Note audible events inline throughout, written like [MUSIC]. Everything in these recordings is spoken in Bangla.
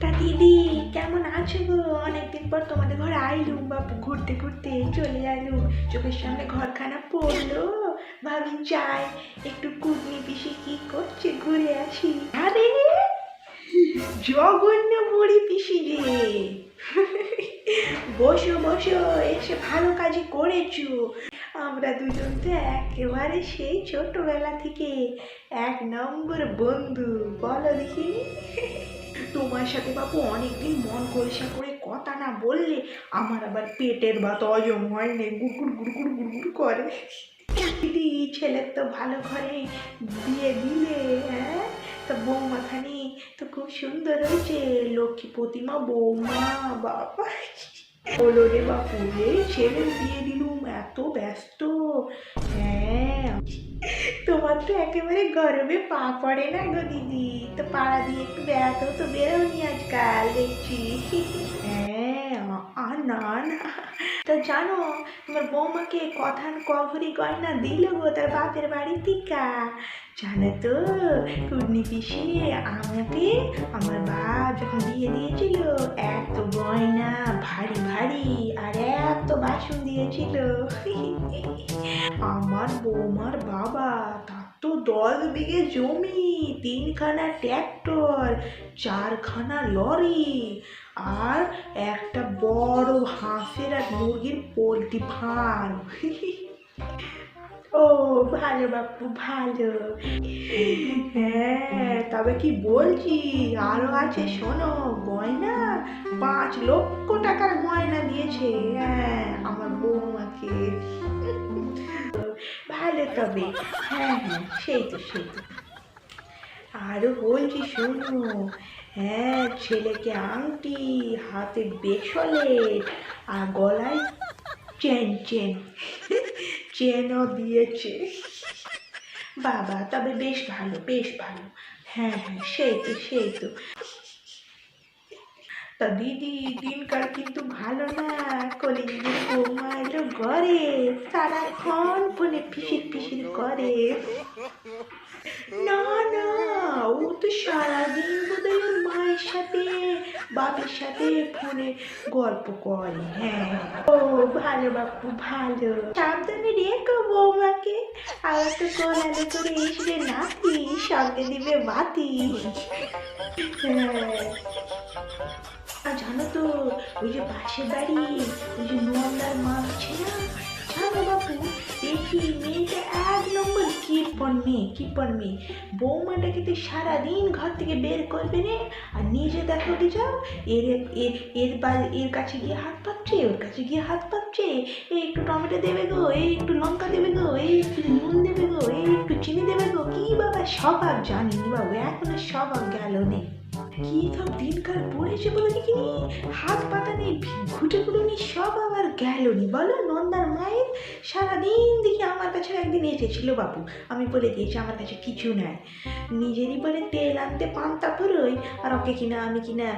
তা দিদি, কেমন আছো গো? অনেকদিন পর তোমাদের ঘরে আইলুম বাপু, ঘুরতে ঘুরতে চলে আইলুম। চোখের সামনে ঘরখানা পড়ল ভাবি যাই, একটু কুটনি পিসি কি করছে, ঘুরে আসি। আরে জঘন্য বুড়ি পিসি রে। বসো বসো, এসে ভালো কাজই করেছ। আমরা দুজন তো একেবারে সেই ছোটবেলা থেকে এক নম্বর বন্ধু, বলো দেখিনি? সাথে বাবু অনেকদিন মন কলসা করে কথা না বললে আমার আবার পেটের বাত অজম হয় না, গুড়গুড় গুড়গুড় গুড়গুড় করে। দিদি ছেলের তো ভালো ঘরে বিয়ে দিলে হ্যাঁ? তা বৌমাখানি তো খুব সুন্দর হয়েছে, লক্ষ্মী প্রতিমা, বৌমা, বাবা। বলো রে বাপু রে ছেলের বিয়ে দিলুম, এত ব্যস্ত। হ্যাঁ [LAUGHS] তোমার তো একেবারে গরমে পা পড়ে না গো দিদি। তো পাড়া দিয়ে একটু বেড়াতেও তো বেরোনি আজকাল, দেখছি। [LAUGHS] হ্যাঁ না না। জানো, তোমার বৌমাকে কথার কভরি গয়না দিল গো তার বাপের বাড়ি টিকা জানো তো কুর্নি পিসি আমাকে আমার বাপ যখন বিয়ে দিয়েছিল, এত গয়না, ভারী বাসন দিয়েছিল। আমার বৌমার বাবা, তার তো দশ বিঘে জমি, তিনখানা ট্র্যাক্টর, চারখানা লরি আর একটা বড় হাঁসের আর মুরগির পোলট্রি ফার্ম। ও, ভালো বাপু, ভালো। হ্যাঁ তবে কি বলছি? আরও আছে, শোনো, গয়না পাঁচ লক্ষ টাকার গয়না দিয়েছে। হ্যাঁ আমার বৌমাকে। ভালো তবে। হ্যাঁ হ্যাঁ সেই তো সেই তো। আরও বলছি শোনো হ্যাঁ ছেলেকে আংটি, হাতে বেসলেট আর গলায় চেন চেন, চেনও দিয়েছে। বাবা, তবে বেশ ভালো বেশ ভালো। হ্যাঁ হ্যাঁ সেই তো সেই তো। তা দিদি, দিনকাল কিন্তু ভালো না। কলিঙ্গের বৌমা এলো ঘরে, সারাক্ষণ ফোনে পিসির পিসির করে। না না, ও তো সারাদিন বোধহয় ওর মায়ের সাথে, বাপের সাথে ফোনে গল্প করে হ্যাঁ। ও, ভালো বাপু, ভালো। সাবধানে রেখো বৌমাকে। আবার তো কোলালে করে এসবে নাতি সঙ্গে দিবে বাতি। হ্যাঁ। আর জানো তো, ওই যে পাশের বাড়ি, ওই যে নোয়ালার মা আছে না? জানো বাপু দেখি মেয়েটা এক নম্বর কিপন মেয়ে কিপন মেয়ে। বৌমাটাকে তো সারাদিন ঘর থেকে বের করবে রে আর নিজে দেখো দি যাও এর এর এর কাছে গিয়ে হাত পাচ্ছে ওর কাছে গিয়ে হাত পাচ্ছে এই একটু টমেটো দেবে গো, এই একটু লঙ্কা দেবে গো, এই একটু নুন দেবে গো, এই একটু চিনি দেবে গো, কি বাবা স্বভাব জানিনি বাবু, এখন আর স্বভাব গেল নেই কি সব দিনকাল পড়েছে বলে দেখিনি? হাত পাতা নেই ঘুটে নি সব আবার গেল নি বলো, নন্দার মায়ের সারাদিন দেখি আমার কাছে একদিন এসেছিল বাবু আমি বলে দিয়েছি, আমার কাছে কিছু নাই। নিজেরই বলে তেল আনতে পান্তা পুরোই, আর ওকে কিনা আমি কিনা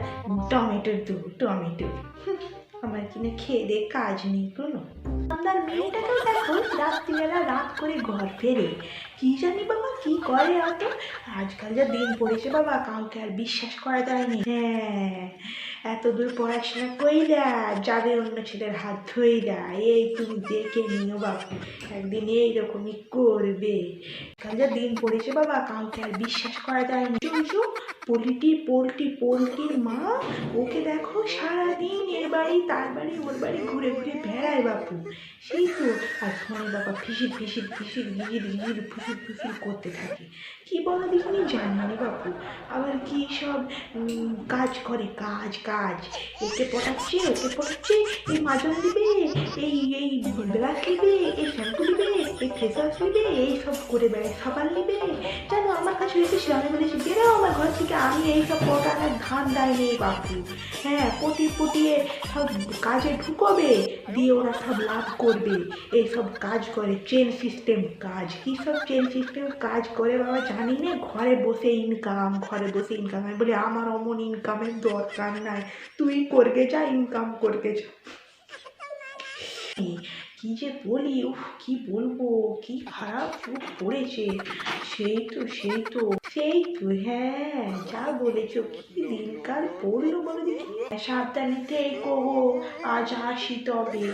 টমেটোর দেবো, টমেটো। আমার কিনা খেয়ে দে, কাজ নেই কোনো আপনার মেয়েটাকেও দেখো রাত্রিবেলা রাত করে ঘর ফেরে। কি জানি বাবা, কি করে অত আজকাল যা দিন পড়েছে বাবা, কাউকে আর বিশ্বাস করা যায় না। হ্যাঁ এত দূর পড়াশোনা কইরা যাবে অন্য ছেলের হাত ধইরা এই তুমি দেখে নিও বাবু, একদিন এইরকমই করবে। কাল যা দিন পড়েছে বাবা, কাউকে আর বিশ্বাস করা যায় না। চুচু পোলট্রি পোলট্রি পোলট্রির মা, ওকে দেখো সারাদিন বাড়ি, তার বাড়ি, ওর বাড়ি ঘুরে ঘুরে বেড়ায় বাপু। সেই তো, আর ফোনে বাবা ফিসির ফিসির ফিসির গির গির ফুসির ফুসির করতে থাকে। কি বলো দেখিনি জানি বাপু আবার কি সব কাজ করে? কাজ কাজ। একে পটাচ্ছে ওকে পটাচ্ছে এই মাজন দিবে, এই এই ব্রাশ নিবে, এই শ্যাম্পু নিবে, এই ফেস ওয়াশ নিবে, এই সব করে বেড়ায়, সাবান নিবে। জানো আমার কাছে এসেছিল আমি বলেছি, বেরো আমার ঘর থেকে, আমি এই সব পটানোর ধান দেয় নেই বাপু। হ্যাঁ পটিয়ে পটিয়ে সব কাজে ঢুকবে, দিয়ে ওরা সব লাভ করবে। এই সব কাজ করে চেন সিস্টেম কাজ। কী সব চেন সিস্টেম কাজ করে বাবা, জানি? না ঘরে বসে ইনকাম ঘরে বসে ইনকাম আমি বলি, আমার অমন ইনকামের দরকার নাই। তুই করবে যা ইনকাম করবে যা। কি যে বলি, উফ, কি বলব, কি খারাপ চোখ পড়েছে। সেই তো সেই তো সেই তো হ্যাঁ যা বলেছ, কি দিনকাল পড়ল বলো দেখি। সাবধানে থেকো, আজ আসি তবে।